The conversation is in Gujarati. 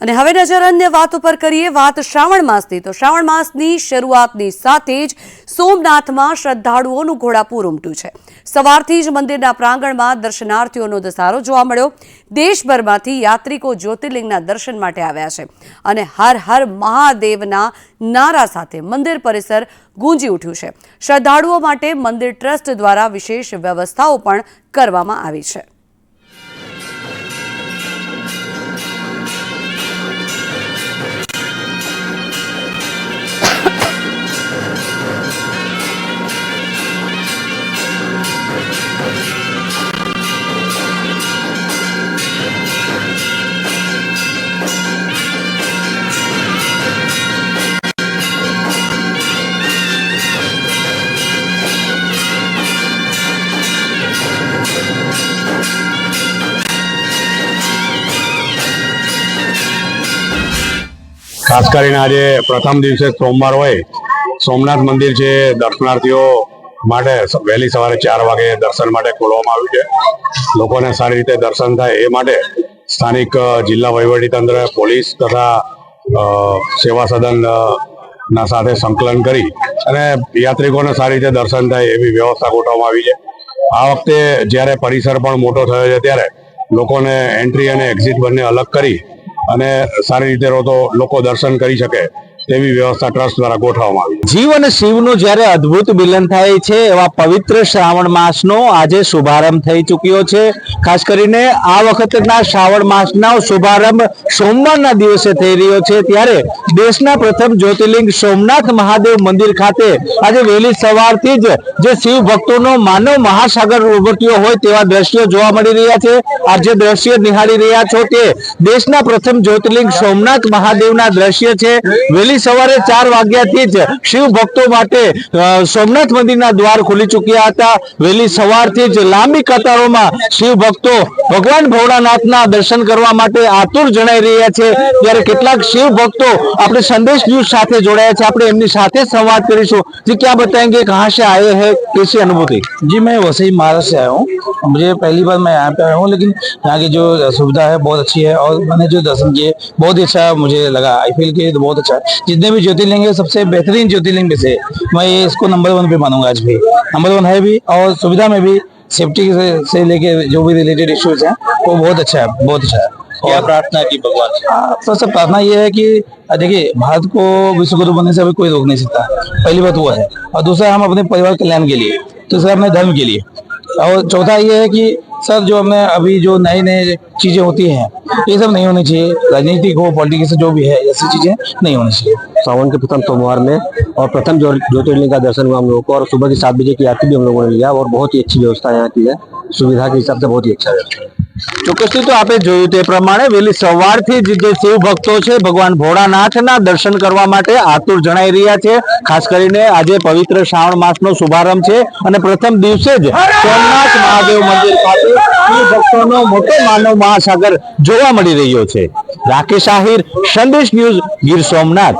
અને હવે નજર અન્ય વાત ઉપર કરીએ, વાત શ્રાવણ માસની. તો શ્રાવણ માસની શરૂઆતની સાથે જ સોમનાથમાં શ્રદ્ધાળુઓનું ઘોડાપૂર ઉમટ્યું છે. સવારથી જ મંદિરના પ્રાંગણમાં દર્શનાર્થીઓનો ધસારો જોવા મળ્યો. દેશભરમાંથી યાત્રિકો જ્યોતિર્લિંગના દર્શન માટે આવ્યા છે. અને હર હર મહાદેવના નારા સાથે મંદિર પરિસર ગુંજી ઉઠ્યું છે. શ્રદ્ધાળુઓ માટે મંદિર ટ્રસ્ટ દ્વારા વિશેષ વ્યવસ્થાઓ પણ કરવામાં આવી છે. ખાસ કરીને આજે પ્રથમ દિવસે સોમવાર હોય, સોમનાથ મંદિર છે, દર્શનાર્થીઓ માટે વહેલી સવારે ચાર વાગે દર્શન માટે ખોલવામાં આવ્યું છે. લોકોને સારી રીતે દર્શન થાય એ માટે સ્થાનિક જિલ્લા વહીવટીતંત્ર પોલીસ તથા સેવા સદન ના સાથે સંકલન કરી અને યાત્રિકોને સારી રીતે દર્શન થાય એવી વ્યવસ્થા ગોઠવવામાં આવી છે. આ વખતે જ્યારે પરિસર પણ મોટો થયો છે ત્યારે લોકોને એન્ટ્રી અને એક્ઝિટ બંને અલગ કરી અને સારી રીતે તો લોકો દર્શન કરી શકે. તેવી વ્યવસ્થા ટ્રસ્ટ દ્વારા ગોઠવવામાં આવી. જીવ અને જ્યારે અદ્ભુત મિલન થાય છે, એવા પવિત્ર શ્રાવણ માસનો આજે શુભારંભ થઈ ચૂક્યો છે. ખાસ કરીને આ વખતના શ્રાવણ માસનો શુભારંભ સોમવારના દિવસે થઈ રહ્યો છે. ત્યારે દેશના પ્રથમ જ્યોતિર્લિંગ સોમનાથ મહાદેવ મંદિર ખાતે આજે વહેલી સવારથી જ જે શિવ ભક્તોનો માનવ મહાસાગર ઉમટ્યો હોય તેવા દ્રશ્યો જોવા મળી રહ્યા છે. આ જે દ્રશ્ય નિહાળી રહ્યા છો તે દેશના પ્રથમ જ્યોતિર્લિંગ સોમનાથ મહાદેવના દ્રશ્ય છે. વહેલી સવારે ચાર વાગ્યાથી જ શિવ ભક્તો માટે અ, સોમનાથ મંદિરના દ્વાર ખુલી ચૂક્યા હતા વહેલી સવારથી જ લાંબી કતારોમાં શિવ ભક્તો ભગવાન ભોળાનાથના દર્શન કરવા માટે આતુર જણાઈ રહ્યા છે ત્યારે કેટલાક શિવ ભક્તો આપણે સંદેશ ન્યૂઝ સાથે જોડાયા છે આપણે એમની સાથે સંવાદ કરીશું जी क्या बताएंगे कहाँ से आए हैं कैसी अनुभूति जी मैं वैसे ही महाराष्ट्र से आया हूँ मुझे पहली बार मैं यहाँ पे आया हूँ लेकिन यहाँ की जो सुविधा है बहुत अच्छी है और मैंने जो दर्शन किए बहुत ही अच्छा मुझे लगा आई फील कि बहुत अच्छा है जितने भी ज्योतिर्लिंग है सबसे बेहतरीन ज्योतिर्लिंग में से मैं ये इसको नंबर वन पे मानूँगा आज भी। नंबर वन है भी और सुविधा में भी सेफ्टी से, से लेके जो भी रिलेटेड इश्यूज़ हैं वो बहुत अच्छा है बहुत अच्छा है। क्या प्रार्थना की भगवान से? हाँ, सबसे प्रार्थना ये है कि देखिए भारत को विश्व गुरु बनने से अभी कोई रोक नहीं सकता। पहली बात वो है। और दूसरा हम अपने परिवार कल्याण के लिए तीसरा अपने धर्म के लिए। और चौथा ये है कि सर, जो हमने अभी जो नए नए चीज़ें होती हैं, ये सब नहीं होनी चाहिए। राजनीतिक हो पॉलिटिक्स जो भी है, ऐसी चीज़ें नहीं होनी चाहिए। सावन के प्रथम सोमवार में और प्रथम जो ज्योतिर्लिंग का दर्शन हुआ हम लोगों को और सुबह के सात बजे की आरती भी हम लोगों ने लिया और बहुत ही अच्छी व्यवस्था यहाँ की है। सुविधा के हिसाब से बहुत ही अच्छा है। ચોક્કસથી તો આપણે જોયું તે પ્રમાણે વહેલી સવારથી જ જે શિવ ભક્તો છે, ભગવાન ભોળાનાથના દર્શન કરવા માટે આતુર જણાઈ રહ્યા છે. ખાસ કરીને આજે પવિત્ર શ્રાવણ માસનો શુભારંભ છે અને પ્રથમ દિવસે જ સોમનાથ મહાદેવ મંદિર ખાતે શિવ ભક્તોનો મોટો માનવ મહાસાગર જોવા મળી રહ્યો છે. રાકેશ આહિર, સંદેશ ન્યૂઝ ગીર સોમનાથ.